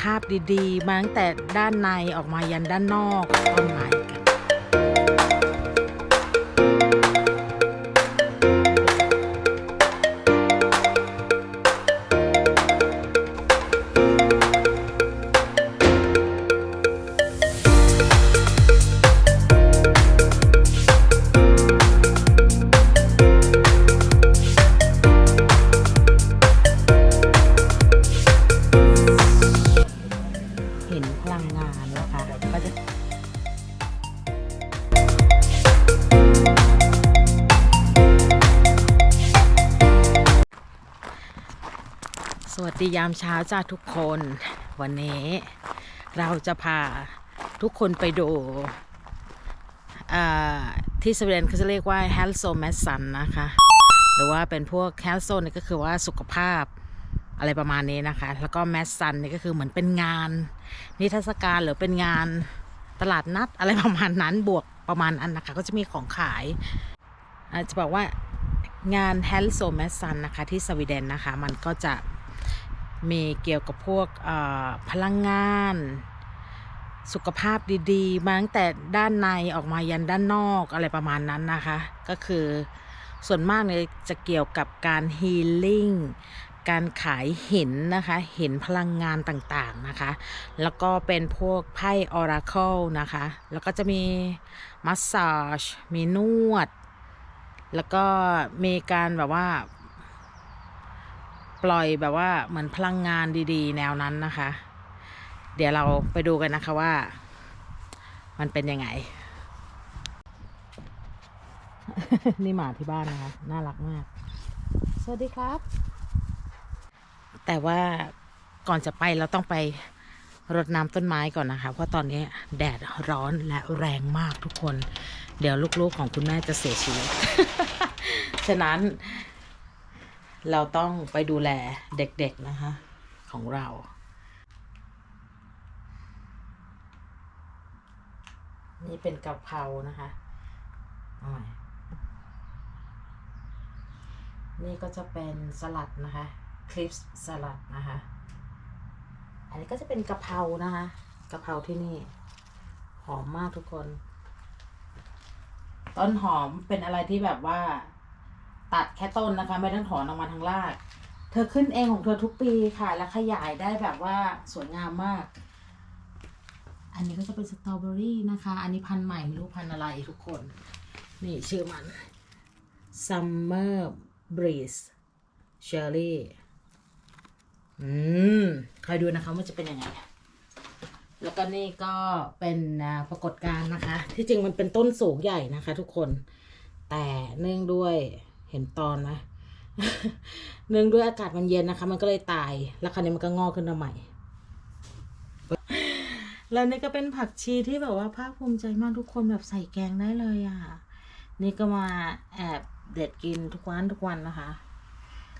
ภาพดีๆมาตั้งแต่ด้านในออกมายันด้านนอกต้นไม้กันเห็ ดียามเช้าจ้าทุกคน วันนี้เราจะพาทุกคนไปดูที่สวีเดนเขาจะเรียกว่า h e l s o m a s s o n นะคะ หรือว่าเป็นพวก h e l s o นี่ก็คือว่าสุขภาพอะไรประมาณนี้นะคะ แล้วก็แมสซันนี่ก็คือเหมือนเป็นงาน นิทรรศการหรือเป็นงานตลาดนัดอะไรประมาณนั้นบวกประมาณนั้นนะคะ ก็จะมีของขายอาจจะบอกว่างาน h e l s o m a s s o n นะคะที่สวีเดนนะคะ มันก็จะ มีเกี่ยวกับพวกพลังงาน สุขภาพดีๆ มาตั้งแต่ด้านในออกมายันด้านนอกอะไรประมาณนั้นนะคะ ก็คือส่วนมากเนี่ยจะเกี่ยวกับการฮีลิ่งการขายหินนะคะหินพลังงานต่างๆนะคะ แล้วก็เป็นพวกไพ่ Oracle นะคะ แล้วก็จะมีมัสซาจมีนวด แล้วก็มีการแบบว่า ปล่อยแบบว่าเหมือนพลังงานดีๆ แนวนั้นนะคะ เดี๋ยวเราไปดูกันนะคะว่า มันเป็นยังไง นี่หมาที่บ้านนะคะ น่ารักมาก สวัสดีครับ แต่ว่าก่อนจะไปเราต้องไปรดน้ำต้นไม้ก่อนนะคะ เพราะตอนนี้แดดร้อนและแรงมากทุกคน เดี๋ยวลูกๆของคุณแม่จะเสียชีวิต ฉะนั้น เราต้องไปดูแลเด็กๆนะคะของเรา นี่เป็นกะเพรานะคะนี่ก็จะเป็นสลัดนะคะคลิปสลัดนะคะ อันนี้ก็จะเป็นกะเพรานะคะกะเพราที่นี่ หอมมากทุกคน ต้นหอมเป็นอะไรที่แบบว่า ตัดแค่ต้นนะคะ ไม่ต้องถอนออกมาทางราก เธอขึ้นเองของเธอทุกปีค่ะ และขยายได้แบบว่าสวยงามมาก อันนี้ก็จะเป็นสตรอเบอรี่นะคะ อันนี้พันธุ์ใหม่ไม่รู้พันธุ์อะไรทุกคน นี่ชื่อมัน Summer Breeze Cherry อืมคอยดูนะคะว่าจะเป็นยังไง แล้วก็นี่ก็เป็นปรากฏการณ์นะคะ ที่จริงมันเป็นต้นสูงใหญ่นะคะทุกคน แต่เนื่องด้วย เห็นตอนนะเนื่องด้วยอากาศมันเย็นนะคะ มันก็เลยตาย แล้วคราวนี้มันก็งอกขึ้นมาใหม่ แล้วนี่ก็เป็นผักชีที่แบบว่าภาคภูมิใจมากทุกคนแบบใส่แกงได้เลยอะ นี่ก็มาแอบเด็ดกินทุกวันทุกวันนะคะ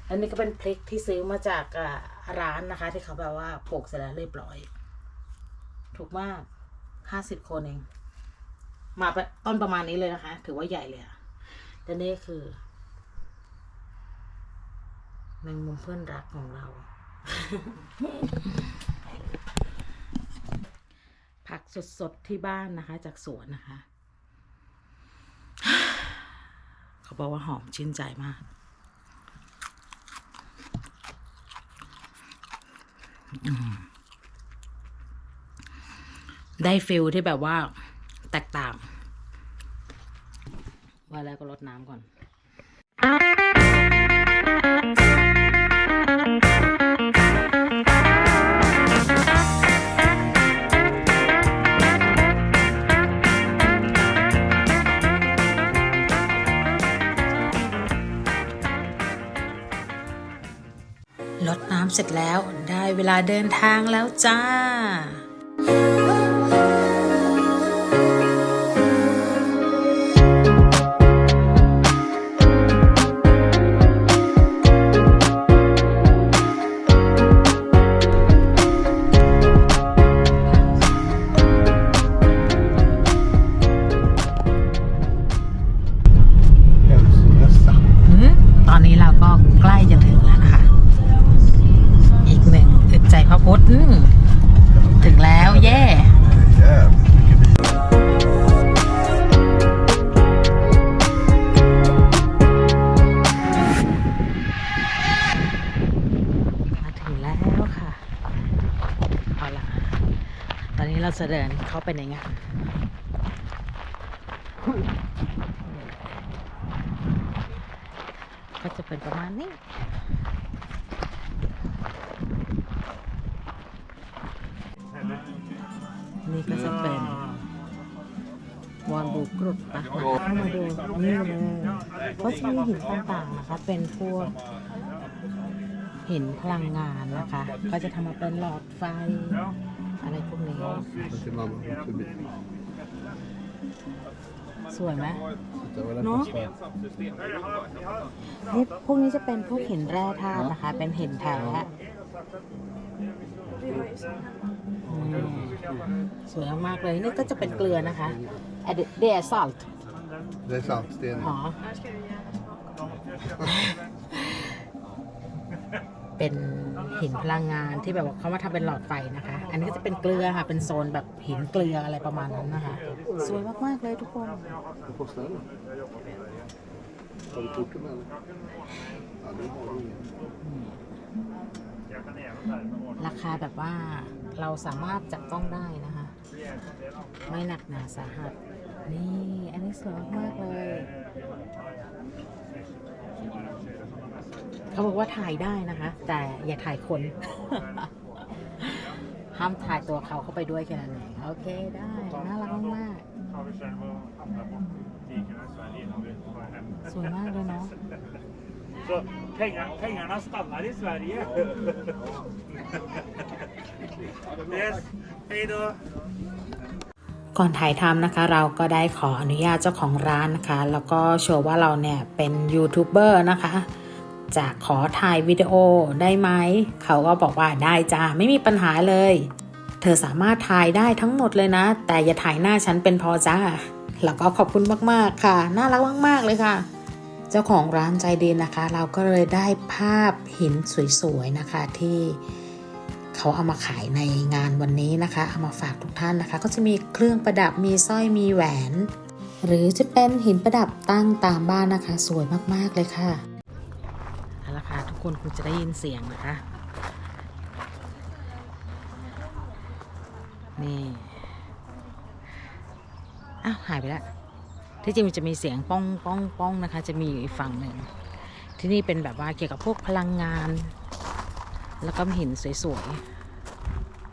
แล้วนี่ก็เป็นพริกที่ซื้อมาจากอ่าร้านนะคะ ที่เขาแบบว่าปลูกเสร็จแล้วเรียบร้อย ถูกมากห้าสิบคนเอง มาต้นประมาณนี้เลยนะคะ ถือว่าใหญ่เลยอะแต่นี่คือ แมงมุมเพื่อนรักของเรา ผักสดๆที่บ้านนะคะ จากสวนนะคะ เขาบอกว่าหอมชื่นใจมาก ได้ฟิลที่แบบว่าแตกต่าง ว่าแล้วก็ลดน้ำก่อนลดำเสร็จแล้วได้เวลาเดินทางแล้วจ้า เดินเข้าไปในงานก็จะเป็นประมาณนี้นี่ก็จะเป็นวอนบูกรุดปะเข้ามาดูนี่เลยก็จะมีหินต่างๆนะคะ เป็นพวกหินพลังงานนะคะ ก็จะทำมาเป็นหลอดไฟ อะไรพวกนี้ Till mamma kom förbi. สวยไหม Titta vad det Nå. kostar. นี่พวกนี้จะเป็นพวกหินแร่ธาตุนะคะ เป็นหินแท้อืมสวยมากๆเลย นี่ก็จะเป็นเกลือนะคะ เดย์ซอลต์ Det är saltsten. อ๋อ เป็นหินพลังงานที่แบบว่าเขามาทำเป็นหลอดไฟนะคะ อันนี้ก็จะเป็นเกลือค่ะ เป็นโซนแบบหินเกลืออะไรประมาณนั้นนะคะ สวยมาก ๆ เลยทุกคน ราคาแบบว่าเราสามารถจับต้องได้นะคะ ไม่หนักหนาสาหัส นี่ อันนี้สวยมาก ๆ เลย เขาบอกว่าถ่ายได้นะคะ แต่อย่าถ่ายคน ห้ามถ่ายตัวเขาเข้าไปด้วยแค่นั้นเองโอเคได้น่ารักมาก har vi själva hamnat på butikerna i Sverige innan vi får hem. ๆสวยมากเลยเนาะ Så pengar, pengarna stannar i Sverige. yes, hej då. ก่อนถ่ายทำนะคะ เราก็ได้ขออนุญาตเจ้าของร้านนะคะ แล้วก็โชว์ว่าเราเนี่ยเป็นยูทูบเบอร์นะคะ จะขอถ่ายวิดีโอได้ไหม เขาก็บอกว่าได้จ้าไม่มีปัญหาเลย เธอสามารถถ่ายได้ทั้งหมดเลยนะ แต่อย่าถ่ายหน้าฉันเป็นพอจ้า แล้วก็ขอบคุณมากๆค่ะ น่ารักมากๆเลยค่ะ เจ้าของร้านใจดีนะคะ เราก็เลยได้ภาพหินสวยๆนะคะที่เขาเอามาขายในงานวันนี้นะคะ เอามาฝากทุกท่านนะคะ ก็จะมีเครื่องประดับมีสร้อยมีแหวน หรือจะเป็นหินประดับตั้งตามบ้านนะคะ สวยมากๆเลยค่ะเอาละ คนคงจะได้ยินเสียงนะคะ นี่อ้าวหายไปแล้วที่จริงมันจะมีเสียงป้องป้องป้องนะคะ จะมีอยู่อีกฝั่งหนึ่ง ที่นี่เป็นแบบว่าเกี่ยวกับพวกพลังงาน แล้วก็หินสวย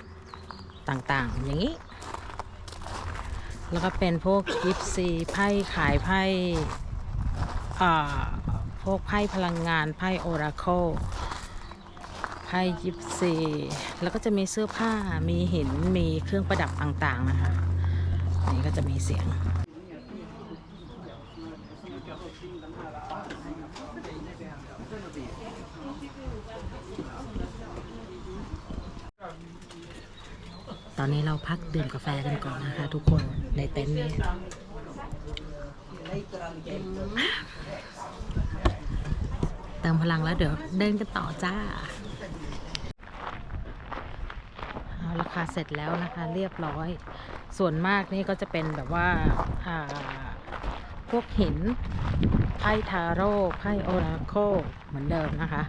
ๆ ต่างๆ อย่างนี้ แล้วก็เป็นพวกยิปซีไพ่ขายไพ่อ่า วกไพ่พลังงานไพ่โอราโคไพ่ยิปซีแล้วก็จะมีเสื้อผ้ามีหินมีเครื่องประดับต่างๆนะคะนนี้ก็จะมีเสียงตอนนี้เราพักดื่มกาแฟกันก่อนนะคะ ทุกคนในเต็นท์นี้ ติมพลังแล้วเดี๋ยวเดินกันต่อจ้าเอาราคาเสร็จแล้วนะคะเรียบร้อย ส่วนมากนี่ก็จะเป็นแบบว่าาพวกหินไพ่ทาโร่ไพ่โอราโคเหมือนเดิมนะคะ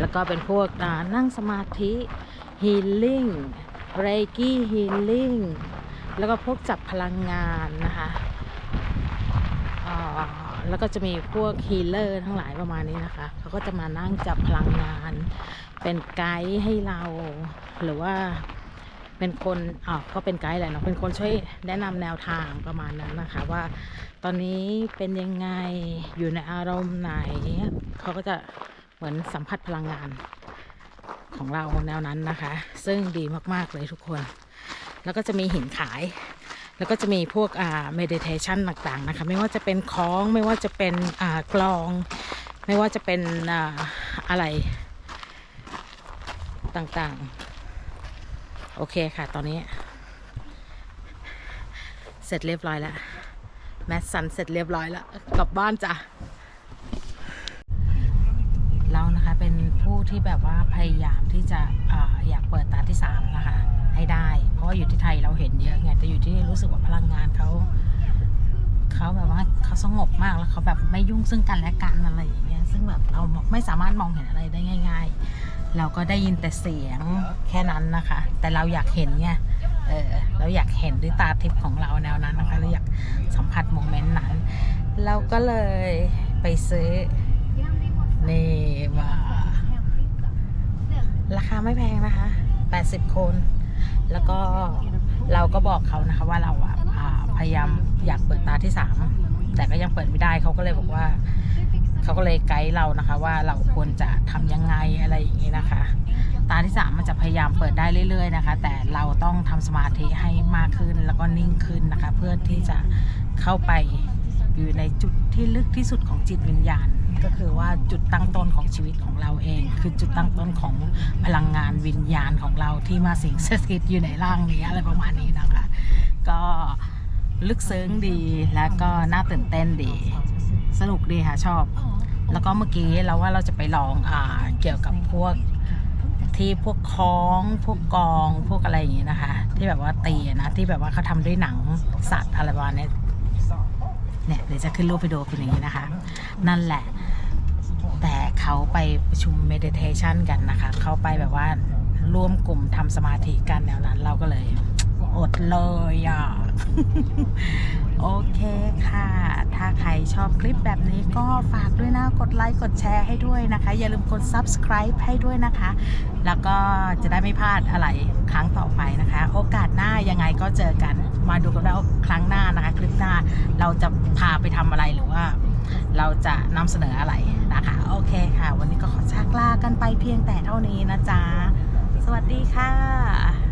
แล้วก็เป็นพวกนั่งสมาธิฮีลิ่งเรกี้ฮีลิ่งแล้วก็พวกจับพลังงานนะคะ แล้วก็จะมีพวกฮีเลอร์ทั้งหลายประมาณนี้นะคะเขาก็จะมานั่งจับพลังงาน เป็นไกด์ให้เรา หรือว่าเป็นคนอ๋อก็เป็นไกด์แหละเนาะเป็นคนช่วยแนะนำแนวทางประมาณนั้นนะคะ ว่าตอนนี้เป็นยังไงอยู่ในอารมณ์ไหนเขาก็จะเหมือนสัมผัสพลังงานของเราแนวนั้นนะคะ ซึ่งดีมากๆเลยทุกคน แล้วก็จะมีหินขาย แล้วก็จะมีพวกอ่า meditation ต่างๆนะคะ ไม่ว่าจะเป็นคล้องไม่ว่าจะเป็นอ่ากลอง ไม่ว่าจะเป็นอ่าอะไรต่างๆ โอเคค่ะตอนนี้ เสร็จเรียบร้อยแล้วแมสซันเสร็จเรียบร้อยแล้ว กลับบ้านจ้ะเรานะคะเป็นผู้ที่แบบว่าพยายามที่จะออยากเปิดตาที่สามนะคะ ให้ได้ เพราะว่าอยู่ที่ไทยเราเห็นเยอะไงแต่อยู่ที่นี่รู้สึกว่าพลังงานเขาเขาแบบว่าเขาสงบมากแล้วเขาแบบไม่ยุ่งซึ่งกันและกันอะไรอย่างเงี้ยซึ่งแบบเราไม่สามารถมองเห็นอะไรได้ง่าย ๆ เราก็ได้ยินแต่เสียงแค่นั้นนะคะ แต่เราอยากเห็นไงเออเราอยากเห็นด้วยตาทิพย์ของเราแนวนั้นนะคะเราอยากสัมผัสโมเมนต์นั้น เราก็เลยไปซื้อนี่ว่าราคาไม่แพงนะคะ 80 คน แล้วก็เราก็บอกเขานะคะว่าเราอะอ่าพยายามอยากเปิดตาที่สามแต่ก็ยังเปิดไม่ได้เขาก็เลยบอกว่าเขาก็เลยไกด์เรานะคะ ว่าเราควรจะทำยังไงอะไรอย่างนี้นะคะ ตาที่สามมันจะพยายามเปิดได้เรื่อย ๆนะคะ แต่เราต้องทำสมาธิให้มากขึ้นแล้วก็นิ่งขึ้นนะคะ เพื่อที่จะเข้าไป อยู่ในจุดที่ลึกที่สุดของจิตวิญญาณ ก็คือว่าจุดตั้งต้นของชีวิตของเราเอง คือจุดตั้งต้นของพลังงานวิญญาณของเราที่มาสิงสถิตอยู่ในร่างนี้อะไรประมาณนี้นะคะ ก็ลึกซึ้งดีแล้วก็น่าตื่นเต้นดี สนุกดีค่ะชอบ แล้วก็เมื่อกี้เราว่าเราจะไปลองอ่าเกี่ยวกับพวกที่พวกคล้อง พวกกอง พวกอะไรอย่างงี้นะคะ ที่แบบว่าตีนะ ที่แบบว่าเขาทำด้วยหนังสัตว์อะไรประมาณนี้ เนี่ยเดี๋ยวจะขึ้นรูปไปดูเป็นอย่างนี้นะคะ นั่นแหละ แต่เขาไปประชุมเมดิเทชันกันนะคะ เขาไปแบบว่าร่วมกลุ่มทำสมาธิกันแนวนั้นเราก็เลย อดเลยอะ โอเคค่ะ ถ้าใครชอบคลิปแบบนี้ก็ฝากด้วยนะ กดไลค์ กดแชร์ให้ด้วยนะคะ อย่าลืมกด subscribe ให้ด้วยนะคะ แล้วก็จะได้ไม่พลาดอะไรครั้งต่อไปนะคะ โอกาสหน้ายังไงก็เจอกัน มาดูกันว่าครั้งหน้านะคะ คลิปหน้าเราจะพาไปทำอะไรหรือว่า เราจะนำเสนออะไรนะคะ โอเคค่ะ วันนี้ก็ขอชักลากันไปเพียงแต่เท่านี้นะจ๊ะสวัสดีค่ะ